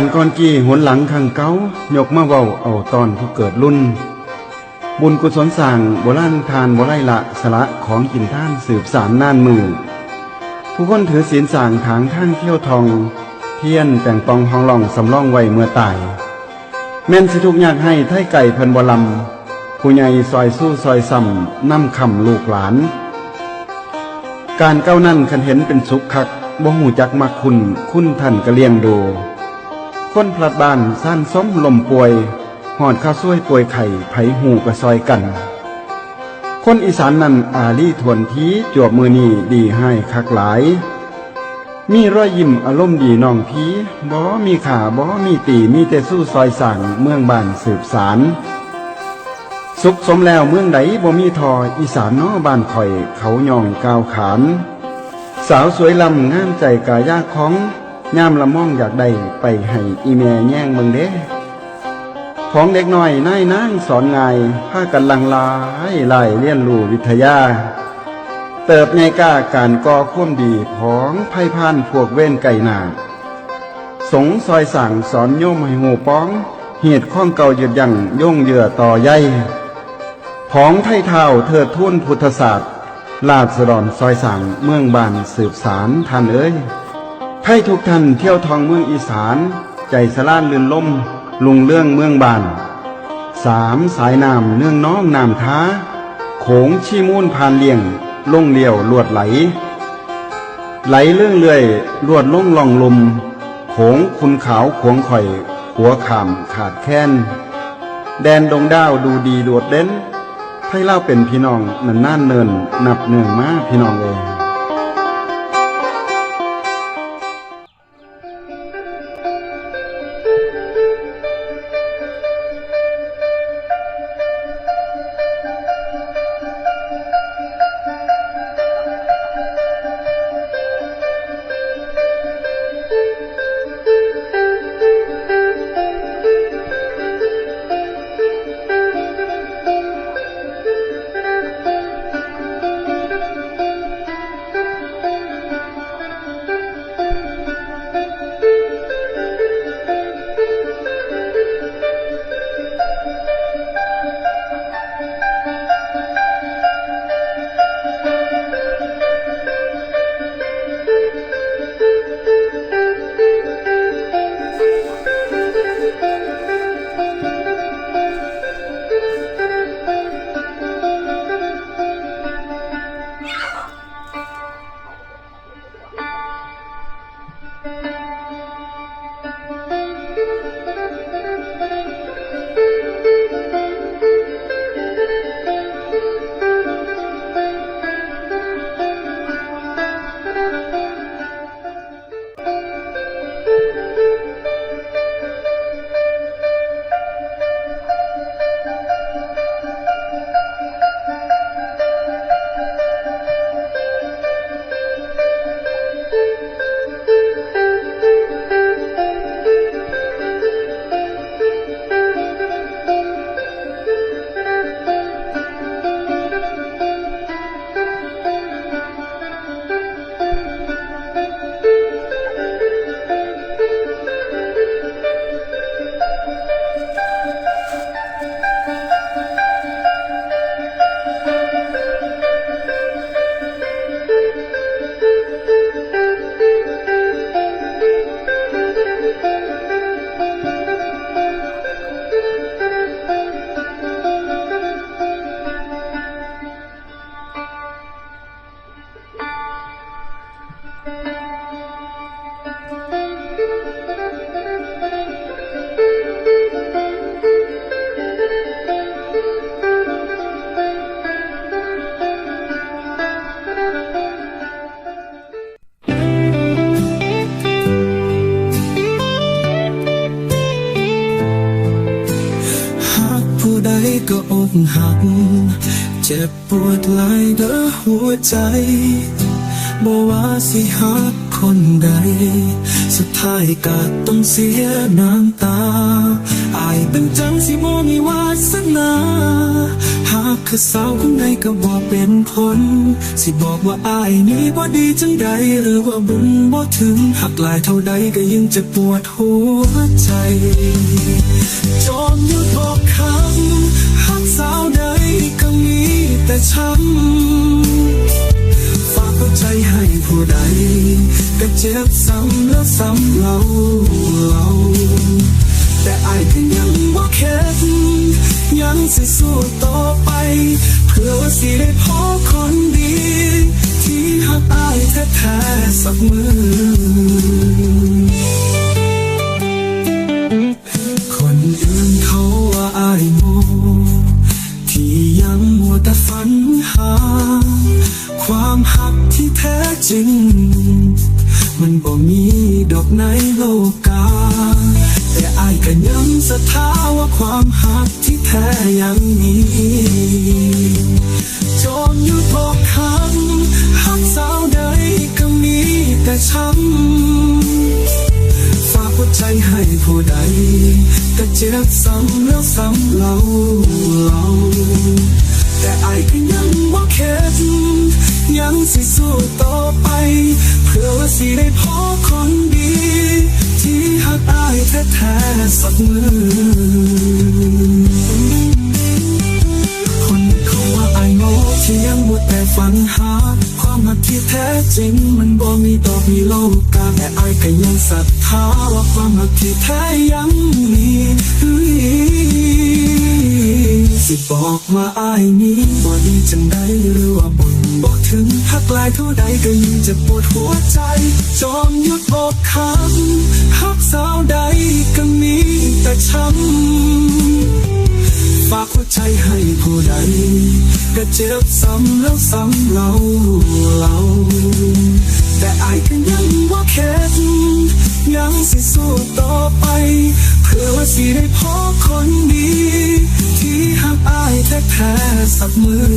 การก่อนกี้หนหลังขังเก้ายกมาเว้าเอาตอนผู้เกิดรุ่น บุญกุศลสร้างโบราณทานโบไรละสละของกินท่านสืบสารน่านมือ ผู้คนถือศีลสร้างทางทางเที่ยวทอง เทียนแต่งปองห้องล่องสำรองไว้เมื่อตาย แม่นสิทุกอยากให้ไทยไก่เพิ่นบลำผู้ใหญ่ซอยสู้ซอยซ้ำนำคำลูกหลาน การเก้านั่นคันเห็นเป็นสุขคักบ่หูจักมักคุณ คุณท่านก็เลียงดู คนพลัดบ้านซ่านซ้อมลมป่วยหอดข้าวซ้วยป่วยไข่ไผหูกระซอยกัน คนอีสานนั่นอาลี่ทวนทีจวบมือนีดีให้คักหลาย มีรอยยิ้มอารมณ์ดีน้องพีบ่มีขาบ่มีตีมีแต่สู้ซอยสั่งเมืองบ้านสืบสาร สุขสมแล้วเมืองใดบ่มีทออีสานน้อบ้านข่อยเขาย่องก้าวขาน สาวสวยลำงามใจกายากของ ยามละม่องอยากได้ไปให้อีแม่แย่งเมืองเด้ของเด็กน้อยนายนางสอนง่ายพากันลังลายไล่เรียนรู้วิทยา เติบใหญ่กล้าการก่อควมดีของไพ่พานพวกเว้นไก่หนา สงซอยสั่งสอนโยมให้หูป้อง เหตุข้องเก่าหยุดยังย่งเหยื่อต่อใยของไทยเท่าเทิดทุ่นพุทธศาสตร์ลาดสะดอนซอยสั่งเมืองบานสืบสารท่านเอ้ย ไทยทุกท่านเที่ยวทองเมืองอีสาน ใจสลานลื่นล่ม ลุงเรื่องเมืองบานสามสายน้ำเนื่องน้องน้ำท้า โขงชีมูนผ่านเลี่ยงลงเลียวลวดไหล ไหลเลื่องเลื่อยลวดล่องล่องลมโขงคุณขาวขวงข่อย หัวขามขาดแค้น แดนดงดาวดูดีโดดเด่นให้เล่าเป็นพี่น้องนันน่านเนินนับเนื่องมาพี่น้องเอง ก็อกหัก เจ็บปวดหลายเด้อหัวใจบ่ว่าสิหักคนใด สุดท้ายก็ต้องเสียน้ำตา อายเป็นจังสิบ่มีวาสนาหากคือสาวคนใดก็บอกเป็นผลสิบอกว่าอายนี้บ่ดีจังใด หรือว่าบุญบ่ถึงหักหลายเท่าใดก็ยังจะปวดหัวใจ จอมยุดบอกคำ แต่ช้ำฝากหัวใจให้ผู้ใดก็เจ็บซ้ำแล้วซ้ำเราเราแต่อายก็ยังว่าแค่ยังสิสู้ต่อไป เพื่อว่าสิได้พบคนดี ที่หักอายแท้ๆสักมือ สิได้พบคนดี ที่หักอายแท้ๆสักมือ คนเขาว่าไอ้โง่ที่ยังมัวแต่ฝันหา ความหักที่แท้จริง มันบ่มีดอกมีโลกาแต่ไอ้ก็ยังศรัทธาว่าความหักที่แท้ยังมี สิบอกว่าไอ้นี้บ่ดีจังใดหรือว่าบุญบอกถึงหักลายเท่าใดก็ยิ่งจะปวดหัวใจ จอมยุดบอกคำหักสาวใดก็มีแต่ช้ำฝากหัวใจให้ผู้ใดก็เจ็บซ้ำแล้วซ้ำเราเราแต่อายก็ยังว่าแค่ยังสิสู้ต่อไป เพื่อว่าสิได้พบคนดี ที่หักอายแท้ๆสักมือ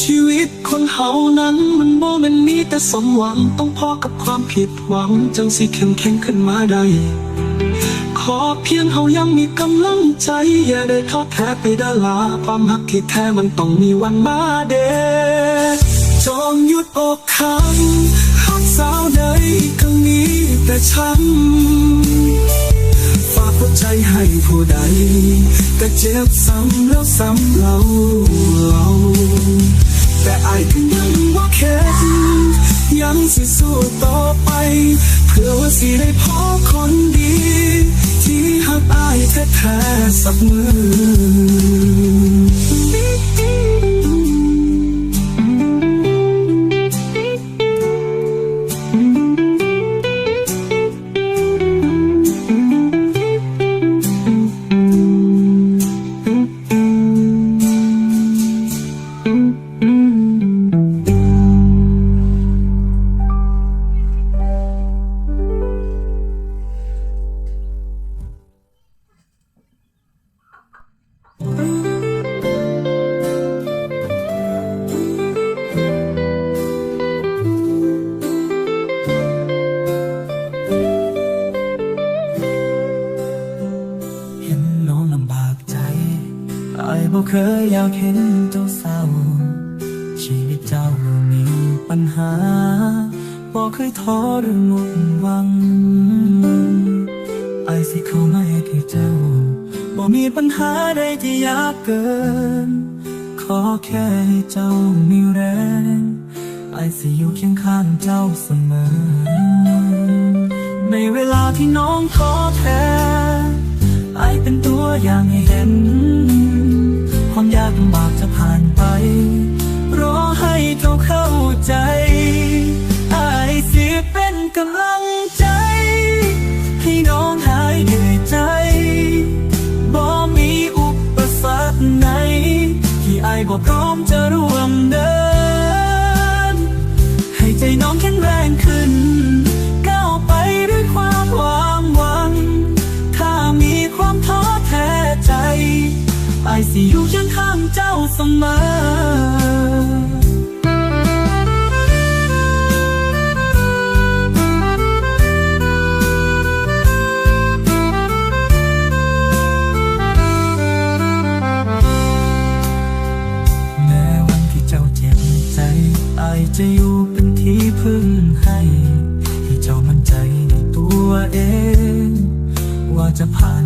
ชีวิตคนเฮานั้นมันบ่แมันมีแต่สมหวังต้องพอกับความผิดหวังจังสิเข้มแข็งขึ้นมาได้ ขอเพียงเฮายังมีกำลังใจ อย่าได้ท้อแท้ไปดาลาความหักที่แท้มันต้องมีวันมาเดจองหยุดอกคังหักสาวใดก็มีแต่ช้ำ เจ็บซ้ำแล้วซ้ำเราเราแต่อายก็ยังว่าแค่ยังสิสู้ต่อไป เพื่อว่าสิได้พบคนดี ที่หักอายแท้ๆสักมือ อายบ่เคยอยากเห็นเจ้าเศร้า ชีวิตเจ้ามีปัญหาบ่เคยท้อหรือหมดหวังไอสิเข้ามาให้เจ้าบ่มีปัญหาใดที่ยากเกิน ขอแค่ให้เจ้ามีแรงไอสิอยู่เคียงข้างเจ้าเสมอ ในเวลาที่น้องท้อแท้ไอเป็นตัวอย่างให้เห็น ให้น้องหายเหนื่อยใจ บ่มีอุปสรรคไหน ที่ไอบ่พร้อมจะร่วมเดิน ให้ใจน้องแข็งแรงขึ้น ก้าวไปด้วยความหวังหวัง ถ้ามีความท้อแท้ใจ ไอสิอยู่เคียงข้างเจ้าเสมอ จะอยู่เป็นที่พึ่งให้ ให้เจ้ามั่นใจในตัวเอง ว่าจะผ่าน